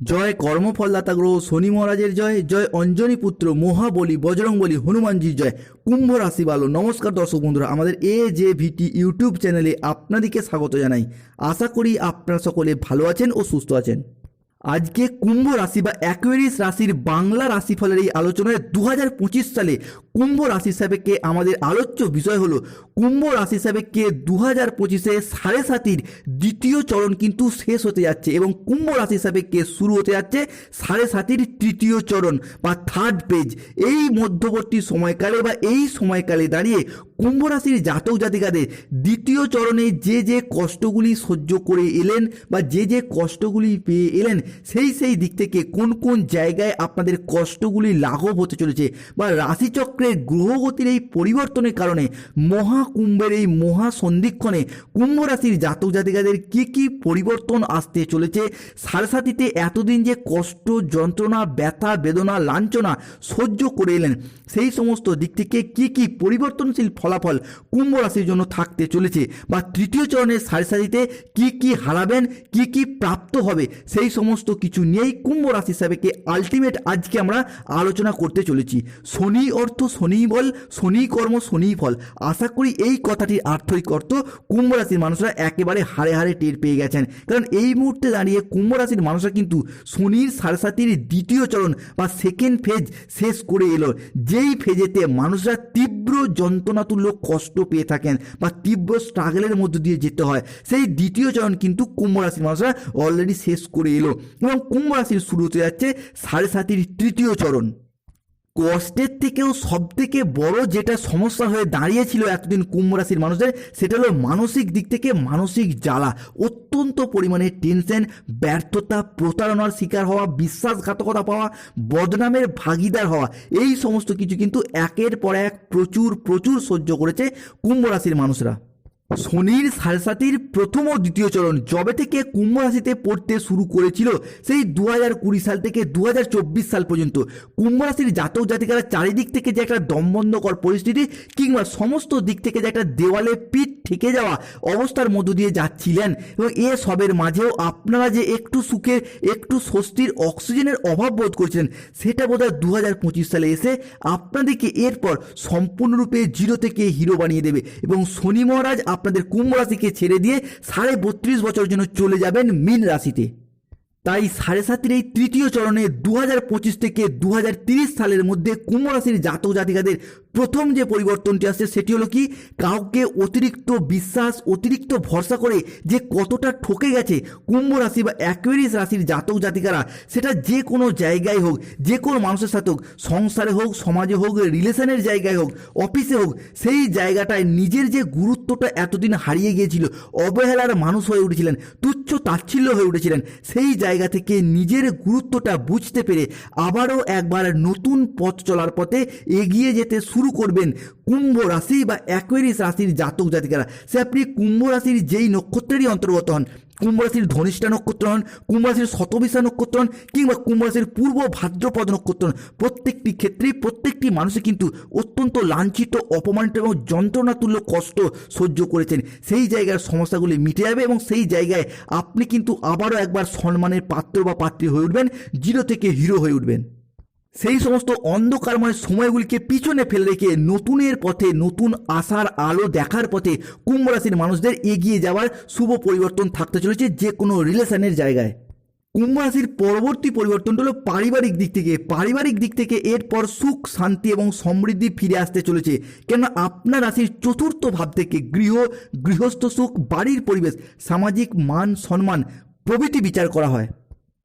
জয় কর্মফলদাতা গ্রহ শনি মহারাজের জয় জয় অঞ্জনী পুত্র মহাবলী বজরংবলী হনুমানজির জয়, কুম্ভ রাশি ভালো নমস্কার দর্শক বন্ধুরা, আমাদের এ জে ভিটি ইউটিউব চ্যানেলে আপনাদেরকে স্বাগত জানাই। আশা করি আপনারা সকলে ভালো আছেন ও সুস্থ আছেন। আজকে কুম্ভ রাশি বা অ্যাকুয়ারিস রাশির বাংলা রাশিফলের এই আলোচনায় দু হাজার পঁচিশ সালে কুম্ভ রাশি হিসাবে কে আমাদের আলোচ্য বিষয় হলো, কুম্ভ রাশি হিসাবে কে দু হাজার পঁচিশে সাড়ে সাতির দ্বিতীয় চরণ কিন্তু শেষ হতে যাচ্ছে এবং কুম্ভ রাশি হিসাবে কে শুরু হতে যাচ্ছে সাড়ে সাতির তৃতীয় চরণ বা থার্ড পেজ এই মধ্যবর্তী সময়কালে বা এই সময়কালে দাঁড়িয়ে কুম্ভ রাশির জাতক জাতিকাদের দ্বিতীয় চরণে যে যে কষ্টগুলি সহ্য করে এলেন বা যে যে কষ্টগুলি পেয়ে এলেন সেই সেই দিক থেকে কোন কোন জায়গায় আপনাদের কষ্টগুলি লাঘব হতে চলেছে বা রাশিচক্রের গ্রহগতির এই পরিবর্তনের কারণে মহাকুম্ভের এই মহা সন্ধিক্ষণে কুম্ভ রাশির জাতক জাতিকাদের কি কি পরিবর্তন আসতে চলেছে? সারসাথীতে এতদিন যে কষ্ট, যন্ত্রণা, ব্যথা, বেদনা, লাঞ্ছনা সহ্য করে এলেন, সেই সমস্ত দিক থেকে কি কি পরিবর্তনশীল ফলাফল কুম্ভ রাশির জন্য থাকতে চলেছে বা তৃতীয় চরণের সারিসারিতে কি কি হারাবেন, কি কি প্রাপ্ত হবে, সেই সমস্ত কিছু নিয়েই কুম্ভ রাশি হিসাবেকে আলটিমেট আজকে আমরা আলোচনা করতে চলেছি। শনি অর্থ শনি বল, শনি কর্ম, শনি ফল। আশা করি এই কথাটির আর্থিক অর্থ কুম্ভ রাশির মানুষরা একেবারে হারে হারে টের পেয়ে গেছেন। কারণ এই মুহূর্তে দাঁড়িয়ে কুম্ভ রাশির মানুষরা কিন্তু শনির সাড়ে সারসাতির দ্বিতীয় চরণ বা সেকেন্ড ফেজ শেষ করে এলো। যেই ফেজেতে মানুষরা তীব্র যন্ত্রণাতুল্য কষ্ট পেয়ে থাকেন বা তীব্র স্ট্রাগলের মধ্য দিয়ে যেতে হয়, সেই দ্বিতীয় চরণ কিন্তু কুম্ভ রাশির মানুষরা অলরেডি শেষ করে এলো। এবং কুম্ভ রাশির শুরু হতে যাচ্ছে সাড়ে সাতির তৃতীয় চরণ। কষ্টের থেকেও সব থেকে বড় যেটা সমস্যা হয়ে দাঁড়িয়েছিল এতদিন কুম্ভ রাশির মানুষদের, সেটা হলো মানসিক দিক থেকে মানসিক জ্বালা। অত্যন্ত পরিমাণে টেনশন, ব্যর্থতা, প্রতারণার শিকার হওয়া, বিশ্বাসঘাতকতা পাওয়া, বদনামের ভাগিদার হওয়া, এই সমস্ত কিছু কিন্তু একের পর এক প্রচুর প্রচুর সহ্য করেছে কুম্ভ রাশির মানুষরা। শনির সাড়ে সাতির প্রথম ও দ্বিতীয় চরণ জবে থেকে কুম্ভ রাশিতে পড়তে শুরু করেছিল সেই দু হাজার কুড়ি সাল থেকে দু হাজার চব্বিশ সাল পর্যন্ত। কুম্ভ রাশির জাতক জাতিকারা চারিদিক থেকে যে একটা দমবন্ধকর পরিস্থিতি কিংবা সমস্ত দিক থেকে যে একটা দেওয়ালে পিঠ ঠেকে যাওয়া অবস্থার মধ্য দিয়ে যাচ্ছিলেন এবং এ সবের মাঝেও আপনারা যে একটু সুখের একটু স্বস্তির অক্সিজেনের অভাব বোধ করছিলেন, সেটা বোধহয় দু হাজার পঁচিশ সালে এসে আপনাদেরকে এরপর সম্পূর্ণরূপে জিরো থেকে হিরো বানিয়ে দেবে এবং শনি মহারাজ আপনাদের কুম্ভ রাশিকে ছেড়ে দিয়ে সাড়ে বত্রিশ বছরের জন্য চলে যাবেন মীন রাশিতে। তাই সাড়ে সাতের এই তৃতীয় চরণে দু হাজার পঁচিশ থেকে দু সালের মধ্যে কুম্ভ রাশির জাতক জাতিকাদের প্রথম যে পরিবর্তনটি আসছে সেটি হলো কি? কাউকে অতিরিক্ত বিশ্বাস, অতিরিক্ত ভরসা করে যে কতটা ঠকে গেছে কুম্ভ রাশি বা অ্যাকুয়ারিস রাশির জাতক জাতিকারা, সেটা যে কোনো জায়গায় হোক, যে কোনো মানুষের সাথে হোক, সংসারে হোক, সমাজে হোক, রিলেশনের জায়গায় হোক, অফিসে হোক, সেই জায়গাটায় নিজের যে গুরুত্বটা এতদিন হারিয়ে গিয়েছিল, অবহেলার মানুষ হয়ে উঠেছিলেন, তুচ্ছ তাচ্ছিল্য হয়ে উঠেছিলেন, সেই জায়গা থেকে নিজের গুরুত্বটা বুঝতে পেরে আবারও একবার নতুন পথ চলার পথে এগিয়ে যেতে শুরু করবেন কুম্ভ রাশি বা অ্যাকোয়ারিস রাশির জাতক জাতিকারা। সে আপনি কুম্ভ রাশির যেই নক্ষত্রেরই অন্তর্গত হন কুম্ভ রাশির ধনিষ্ঠা নক্ষত্র হন কুম্ভ রাশির শতবিশা নক্ষত্র হন কিংবা কুম্ভ রাশির পূর্ব ভাদ্রপদ নক্ষত্র প্রত্যেকটি ক্ষেত্রেই প্রত্যেকটি মানুষই কিন্তু অত্যন্ত লাঞ্ছিত, অপমানিত এবং যন্ত্রণাতুল্য কষ্ট সহ্য করেছেন। সেই জায়গার সমস্যাগুলি মিটে যাবে এবং সেই জায়গায় আপনি কিন্তু আবারও একবার সম্মানের পাত্র বা পাত্রী হয়ে উঠবেন, জিরো থেকে হিরো হয়ে উঠবেন। সেই সমস্ত অন্ধকারময় সময়গুলিকে পিছনে ফেলে রেখে নতুনের পথে নতুন আশার আলো দেখার পথে কুম্ভ রাশির মানুষদের এগিয়ে যাওয়ার শুভ পরিবর্তন থাকতে চলেছে যে কোনো রিলেশনের জায়গায়। কুম্ভ রাশির পরবর্তী পরিবর্তনটা হলো পারিবারিক দিক থেকে। পারিবারিক দিক থেকে এরপর সুখ, শান্তি এবং সমৃদ্ধি ফিরে আসতে চলেছে। কেন আপনার রাশির চতুর্থ ভাব থেকে গৃহ, গৃহস্থ সুখ, বাড়ির পরিবেশ, সামাজিক মান সম্মান প্রভৃতি বিচার করা হয়।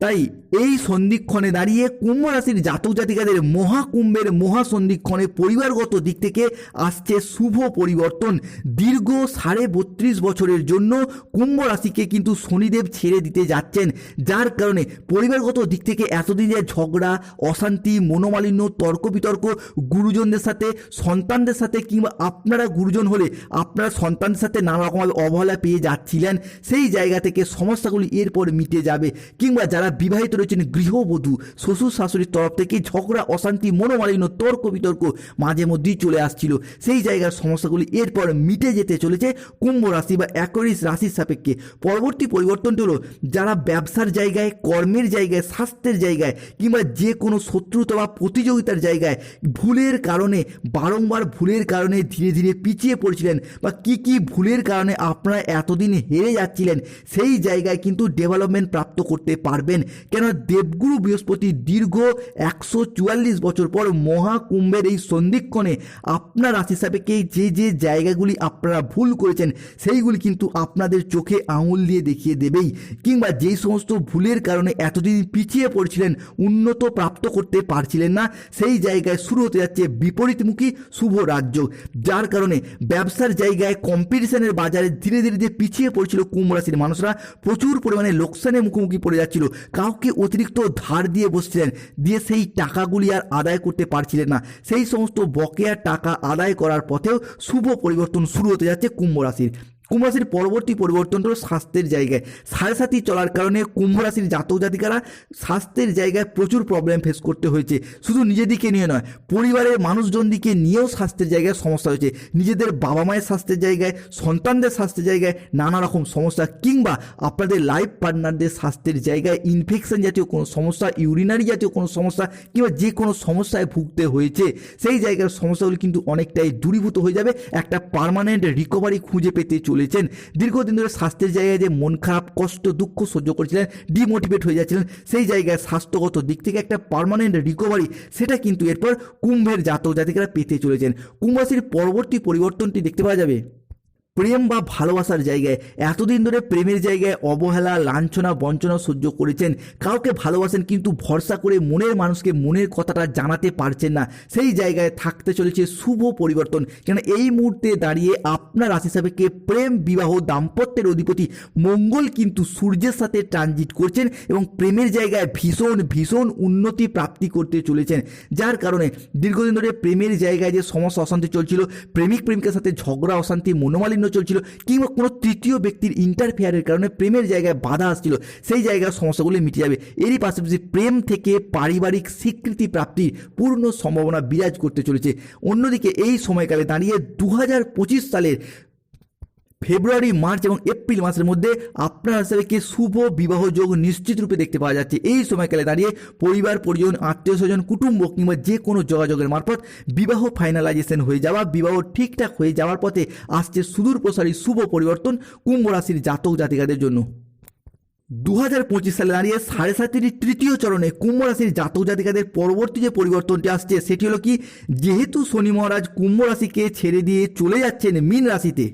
তাই এই সন্ধিক্ষণে দাঁড়িয়ে কুম্ভ রাশির জাতক জাতিকাদের মহাকুম্ভের মহাসন্ধিক্ষণে পরিবারগত দিক থেকে আসছে শুভ পরিবর্তন। দীর্ঘ সাড়ে বত্রিশ বছরের জন্য কুম্ভ রাশিকে কিন্তু শনিদেব ছেড়ে দিতে যাচ্ছেন। যার কারণে পরিবারগত দিক থেকে এতদিন যে ঝগড়া, অশান্তি, মনোমালিন্য তর্ক বিতর্ক গুরুজনদের সাথে, সন্তানদের সাথে কিংবা আপনারা গুরুজন হলে আপনারা সন্তানদের সাথে নানা রকম অবহেলা পেয়ে যাচ্ছিলেন। সেই জায়গা থেকে সমস্যাগুলি এরপর মিটে যাবে। কিংবা যারা যারা বিবাহিত রয়েছেন গৃহবধূ, শ্বশুর শাশুড়ির তরফ থেকে ঝগড়া, অশান্তি, মনোমালিন্য, তর্ক বিতর্ক মাঝে মধ্যেই চলে আসছিল। সেই জায়গার সমস্যাগুলি এরপর মিটে যেতে চলেছে কুম্ভ রাশি বা অ্যাকোয়ারিস রাশির সাপেক্ষে। পরবর্তী পরিবর্তনটি হলো, যারা ব্যবসার জায়গায়, কর্মের জায়গায়, স্বাস্থ্যের জায়গায় কিংবা যে কোনো শত্রুতা বা প্রতিযোগিতার জায়গায় ভুলের কারণে, বারংবার ভুলের কারণে ধীরে ধীরে পিছিয়ে পড়ছিলেন বা কি কি ভুলের কারণে আপনারা এতদিন হেরে যাচ্ছিলেন, সেই জায়গায় কিন্তু ডেভেলপমেন্ট প্রাপ্ত করতে পারবেন কেন দেবগুরু বৃহস্পতি দীর্ঘ একশো চুয়াল্লিশ বছর পর মহাকুম্ভের এই সন্ধিক্ষণে আপনার রাশি সাপেক্ষে যে যে জায়গাগুলি আপনারা ভুল করেছেন, সেইগুলি কিন্তু আপনাদের চোখে আঙুল দিয়ে দেখিয়ে দেবেই। কিংবা যেই সমস্ত ভুলের কারণে এতদিন পিছিয়ে পড়ছিলেন, উন্নত প্রাপ্ত করতে পারছিলেন না, সেই জায়গায় শুরু হতে যাচ্ছে বিপরীতমুখী শুভ রাজ্য যার কারণে ব্যবসার জায়গায় কম্পিটিশনের বাজারে ধীরে ধীরে যে পিছিয়ে পড়ছিল কুম্ভ রাশির মানুষরা, প্রচুর পরিমাণে লোকসানের মুখোমুখি পড়ে যাচ্ছিল। কাউকে অতিরিক্ত ধার দিয়ে বসছিলেন, দিয়ে সেই টাকাগুলি আর আদায় করতে পারছিলেন না। সেই সমস্ত বকেয়া টাকা আদায় করার পথেও শুভ পরিবর্তন শুরু হতে যাচ্ছে কুম্ভ রাশির। কুম্ভ রাশির পরবর্তী পরিবর্তন হলো স্বাস্থ্যের জায়গায়। সাড়ে চলার কারণে কুম্ভ রাশির জাতক জাতিকারা স্বাস্থ্যের জায়গায় প্রচুর প্রবলেম ফেস করতে হয়েছে। শুধু নিজেদিকে নিয়ে নয়, পরিবারের মানুষজনদিকে নিয়েও স্বাস্থ্যের জায়গায় সমস্যা হয়েছে। নিজেদের বাবা মায়ের স্বাস্থ্যের জায়গায়, সন্তানদের স্বাস্থ্যের জায়গায় নানা রকম সমস্যা কিংবা আপনাদের লাইফ পার্টনারদের স্বাস্থ্যের জায়গায় ইনফেকশন জাতীয় কোনো সমস্যা ইউরিনারি জাতীয় কোনো সমস্যা কিংবা যে কোনো সমস্যায় ভুগতে হয়েছে, সেই জায়গার সমস্যাগুলি কিন্তু অনেকটাই দূরীভূত হয়ে যাবে। একটা পার্মানেন্ট রিকভারি খুঁজে পেতে চলেছেন দীর্ঘদিন ধরে স্বাস্থ্যের জায়গায় যে মন খারাপ, কষ্ট, দুঃখ সহ্য করেছিলেন ডিমোটিভেট হয়ে যাচ্ছিলেন, সেই জায়গায় স্বাস্থ্যগত দিক থেকে একটা পারমানেন্ট রিকভারি সেটা কিন্তু এরপর কুম্ভের জাতক জাতিকারা পেতে চলেছেন। কুম্ভাসির পরবর্তী পরিবর্তনটি দেখতে পাওয়া যাবে। প্রেম বা ভালোবাসার জায়গায়, এতদিন ধরে প্রেমের জায়গায় অবহেলা, লাঞ্ছনা, বঞ্চনা সহ্য করেছেন। কাউকে ভালোবাসেন কিন্তু ভরসা করে মনের মানুষকে মনের কথাটা জানাতে পারছেন না। সেই জায়গায় থাকতে চলেছে শুভ পরিবর্তন। কেন এই মুহূর্তে দাঁড়িয়ে আপনার রাশি সাপেক্ষে প্রেম, বিবাহ, দাম্পত্যের অধিপতি মঙ্গল কিন্তু সূর্যের সাথে ট্রানজিট করছেন এবং প্রেমের জায়গায় ভীষণ ভীষণ উন্নতি প্রাপ্তি করতে চলেছেন। যার কারণে দীর্ঘদিন ধরে প্রেমের জায়গায় যে সমস্যা, অশান্তি চলছিল প্রেমিক প্রেমিকের সাথে ঝগড়া, অশান্তি, মনোমালিন্য চলছিল কিংবা কোনো তৃতীয় ব্যক্তির ইন্টারফেয়ারের কারণে প্রেমের জায়গায় বাধা আসছিল, সেই জায়গার সমস্যাগুলি মিটে যাবে। এরই পাশাপাশি প্রেম থেকে পারিবারিক স্বীকৃতি প্রাপ্তির পূর্ণ সম্ভাবনা বিরাজ করতে চলেছে। অন্যদিকে এই সময়কালে দাঁড়িয়ে দু হাজার পঁচিশ সালের ফেব্রুয়ারি, মার্চ এবং এপ্রিল মাসের মধ্যে আপনার হিসাবে কি শুভ বিবাহ যোগ নিশ্চিত রূপে দেখতে পাওয়া যাচ্ছে। এই সময়কালে দাঁড়িয়ে পরিবার, পরিজন, আত্মীয় স্বজন, কুটুম্ব কিংবা যে কোনো যোগাযোগের মারফত বিবাহ ফাইনালাইজেশন হয়ে যাওয়া, বিবাহ ঠিকঠাক হয়ে যাওয়ার পথে আসছে সুদূর প্রসারী শুভ পরিবর্তন কুম্ভ রাশির জাতক জাতিকাদের জন্য। দু হাজার পঁচিশ সালে দাঁড়িয়ে সাড়ে সাতের তৃতীয় চরণে কুম্ভ রাশির জাতক জাতিকাদের পরবর্তী যে পরিবর্তনটি আসছে, সেটি হলো কি? যেহেতু শনি মহারাজ কুম্ভ রাশিকে ছেড়ে দিয়ে চলে যাচ্ছেন মীন রাশিতে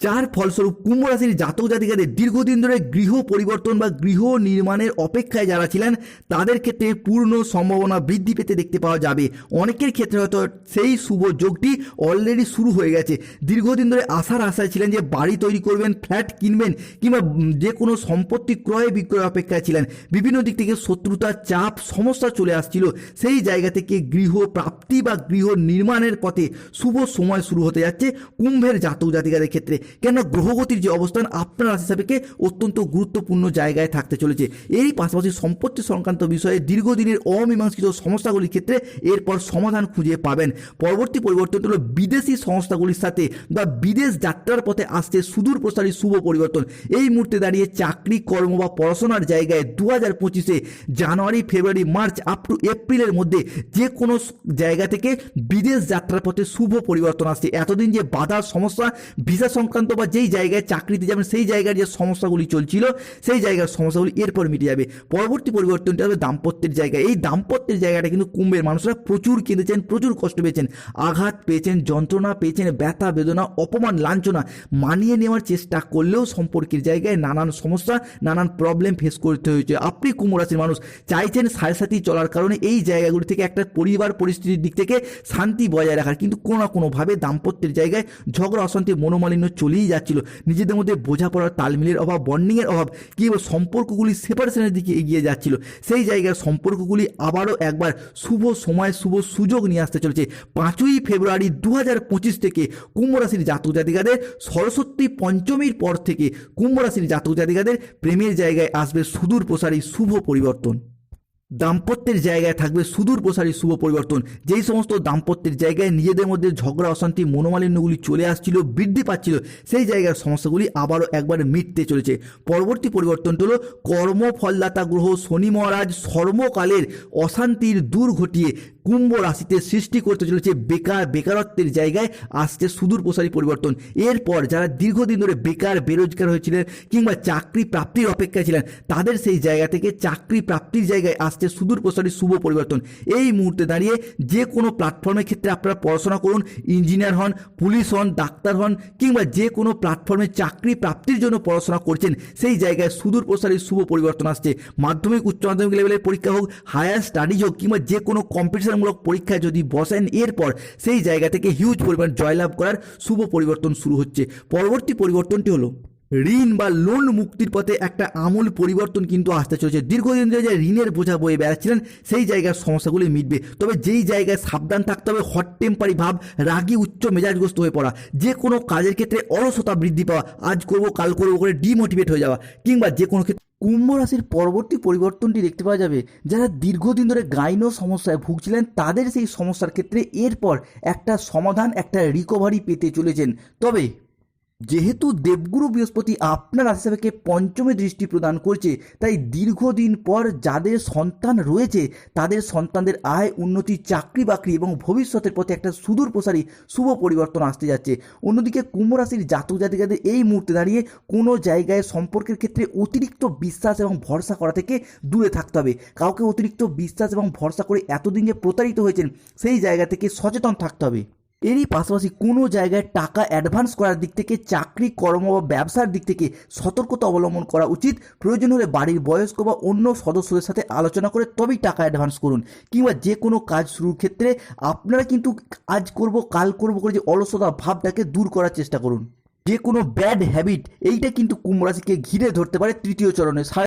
যার ফলস্বরূপ কুম্ভ রাশির জাতক জাতিকাদের দীর্ঘদিন ধরে গৃহ পরিবর্তন বা গৃহ নির্মাণের অপেক্ষায় যারা ছিলেন, তাদের ক্ষেত্রে পূর্ণ সম্ভাবনা বৃদ্ধি পেতে দেখতে পাওয়া যাবে। অনেকের ক্ষেত্রে হয়তো সেই শুভ যোগটি অলরেডি শুরু হয়ে গেছে। দীর্ঘদিন ধরে আশার আশায় ছিলেন যে বাড়ি তৈরি করবেন, ফ্ল্যাট কিনবেন কিংবা যে কোনো সম্পত্তি ক্রয় বিক্রয় অপেক্ষায় ছিলেন। বিভিন্ন দিক থেকে শত্রুতা, চাপ, সমস্যা চলে আসছিল। সেই জায়গা থেকে গৃহ প্রাপ্তি বা গৃহ নির্মাণের পথে শুভ সময় শুরু হতে যাচ্ছে কুম্ভের জাতক জাতিকাদের ক্ষেত্রে। কেন গ্রহগতির যে অবস্থান আপনার রাশি সাপেক্ষে অত্যন্ত গুরুত্বপূর্ণ জায়গায় থাকতে চলেছে। এরই পাশাপাশি সম্পত্তি সংক্রান্ত বিষয়ে দীর্ঘদিনের অমীমাংসিত সমস্যাগুলির ক্ষেত্রে এরপর সমাধান খুঁজে পাবেন। পরবর্তী পরিবর্তন হলো বিদেশি সংস্থাগুলির সাথে বা বিদেশ যাত্রার পথে আসছে সুদূর প্রসারী শুভ পরিবর্তন। এই মুহূর্তে দাঁড়িয়ে চাকরি, কর্ম বা পড়াশোনার জায়গায় দু হাজার পঁচিশে January, February, March, up to এপ্রিলের মধ্যে যে কোনো জায়গা থেকে বিদেশ যাত্রার পথে শুভ পরিবর্তন আসছে। এতদিন যে বাধার সমস্যা, ভিসা সংক্রান্ত বা যেই জায়গায় চাকরিতে যাবেন, সেই জায়গার যে সমস্যাগুলি চলছিল, সেই জায়গার সমস্যাগুলি এরপর মিটে যাবে। পরবর্তী পরিবর্তনটা হবে দাম্পত্যের জায়গায় এই দাম্পত্যের জায়গাটা কিন্তু কুম্ভের মানুষরা প্রচুর কেঁদেছেন, প্রচুর কষ্ট পেয়েছেন। আঘাত পেয়েছেন, যন্ত্রণা পেয়েছেন, ব্যথা, বেদনা, অপমান, লাঞ্ছনা মানিয়ে নেওয়ার চেষ্টা করলেও সম্পর্কের জায়গায় নানান সমস্যা, নানান প্রবলেম ফেস করতে হয়েছে। আপনি কুম্ভ মানুষ, চাইছেন সাড়ে সাথী চলার কারণে এই জায়গাগুলি থেকে একটা পরিবার পরিস্থিতির দিক থেকে শান্তি বজায় রাখার। কিন্তু কোনো না কোনোভাবে দাম্পত্যের জায়গায় ঝগড়া, অশান্তি, মনোমালিন্য চলেই যাচ্ছিল। নিজেদের মধ্যে বোঝাপড়ার, তালমিলের অভাব বন্ডিংয়ের অভাব কিংবা সম্পর্কগুলি সেপারেশনের দিকে এগিয়ে যাচ্ছিল। সেই জায়গার সম্পর্কগুলি আবারও একবার শুভ সময়, শুভ সুযোগ নিয়ে আসতে চলেছে। পাঁচই ফেব্রুয়ারি দু হাজার পঁচিশ থেকে কুম্ভ রাশির জাতক জাতিকাদের সরস্বতী পঞ্চমীর পর থেকে কুম্ভ রাশির জাতক জাতিকাদের প্রেমের জায়গায় আসবে সুদূর প্রসারী শুভ পরিবর্তন। দাম্পত্যের জায়গায় থাকবে সুদূর প্রসারী শুভ পরিবর্তন। যেই সমস্ত দাম্পত্যের জায়গায় নিজেদের মধ্যে ঝগড়া, অশান্তি, মনোমালিন্যগুলি চলে আসছিল, বৃদ্ধি পাচ্ছিল, সেই জায়গার সমস্যাগুলি আবারও একবার মিটতে চলেছে। পরবর্তী পরিবর্তনটি হলো কর্মফলদাতা গ্রহ শনি মহারাজ সর্বকালের অশান্তির দূর ঘটিয়ে কুম্ভ রাশিতে সৃষ্টি করতে চলেছে। বেকার, বেকারত্বের জায়গায় আসছে সুদূর প্রসারী পরিবর্তন। এরপর যারা দীর্ঘদিন ধরে বেকার, বেরোজগার হয়েছিলেন কিংবা চাকরি প্রাপ্তির অপেক্ষায় ছিলেন, তাদের সেই জায়গা থেকে চাকরি প্রাপ্তির জায়গায় আসছে সুদূর প্রসারী শুভ পরিবর্তন। এই মুহূর্তে দাঁড়িয়ে যে কোনো প্ল্যাটফর্মের ক্ষেত্রে আপনারা পড়াশোনা করুন ইঞ্জিনিয়ার হন পুলিশ হন, ডাক্তার হন, কিংবা যে কোনো প্ল্যাটফর্মে চাকরি প্রাপ্তির জন্য পড়াশোনা করছেন, সেই জায়গায় সুদূর প্রসারী শুভ পরিবর্তন আসছে। মাধ্যমিক, উচ্চ মাধ্যমিক লেভেলের পরীক্ষা হোক হায়ার স্টাডিজ হোক, কিংবা যে কোনো কম্পিটিশনমূলক পরীক্ষায় যদি বসেন, এরপর সেই জায়গা থেকে হিউজ পরিমাণ জয়লাভ করার শুভ পরিবর্তন শুরু হচ্ছে। পরবর্তী পরিবর্তনটি হলো ঋণ বা লোন মুক্তির পথে একটা আমূল পরিবর্তন কিন্তু আসতে চলেছে। দীর্ঘদিন ধরে যে ঋণের বোঝা বয়ে বেড়াচ্ছিলেন, সেই জায়গার সমস্যাগুলি মিটবে। তবে যেই জায়গায় সাবধান থাকতে হবে হট টেম্পারি ভাব, রাগী উচ্চ মেজাজগ্রস্ত হয়ে পড়া, যে কোনো কাজের ক্ষেত্রে অলসতা বৃদ্ধি পাওয়া, আজ করব, কাল করব করে ডিমোটিভেট হয়ে যাওয়া, কিংবা যে কোনো ক্ষেত্রে কুম্ভ রাশির পরবর্তী পরিবর্তনটি দেখতে পাওয়া যাবে। যারা দীর্ঘদিন ধরে গাইনো সমস্যায় ভুগছিলেন, তাদের সেই সমস্যার ক্ষেত্রে এরপর একটা সমাধান, একটা রিকভারি পেতে চলেছেন। তবে যেহেতু দেবগুরু বৃহস্পতি আপনার রাশিসাপেক্ষে পঞ্চমে দৃষ্টি প্রদান করছে, তাই দীর্ঘদিন পর যাদের সন্তান রয়েছে, তাদের সন্তানদের আয়, উন্নতি, চাকরি বাকরি এবং ভবিষ্যতের পথে একটা সুদূর প্রসারী শুভ পরিবর্তন আসতে যাচ্ছে। অন্যদিকে কুম্ভ রাশির জাতক জাতিকাদের এই মুহূর্তে দাঁড়িয়ে কোনো জায়গায় সম্পর্কের ক্ষেত্রে অতিরিক্ত বিশ্বাস এবং ভরসা করা থেকে দূরে থাকতে হবে। কাউকে অতিরিক্ত বিশ্বাস এবং ভরসা করে এতদিন যে প্রতারিত হয়েছেন, সেই জায়গা থেকে সচেতন থাকতে হবে। এরই পাশাপাশি কোনো জায়গায় টাকা অ্যাডভান্স করার দিক থেকে, চাকরি, কর্ম বা ব্যবসার দিক থেকে সতর্কতা অবলম্বন করা উচিত। প্রয়োজন হলে বাড়ির বয়স্ক বা অন্য সদস্যদের সাথে আলোচনা করে তবেই টাকা অ্যাডভান্স করুন কিংবা যে কোনো কাজ শুরুর ক্ষেত্রে আপনারা কিন্তু আজ করব, কাল করব করে যে অলসতা ভাবটাকে দূর করার চেষ্টা করুন। যে কোনো ব্যাড হ্যাবিট এইটা কিন্তু কুম্ভ রাশিকে ঘিরে ধরতে পারে তৃতীয় চরণে।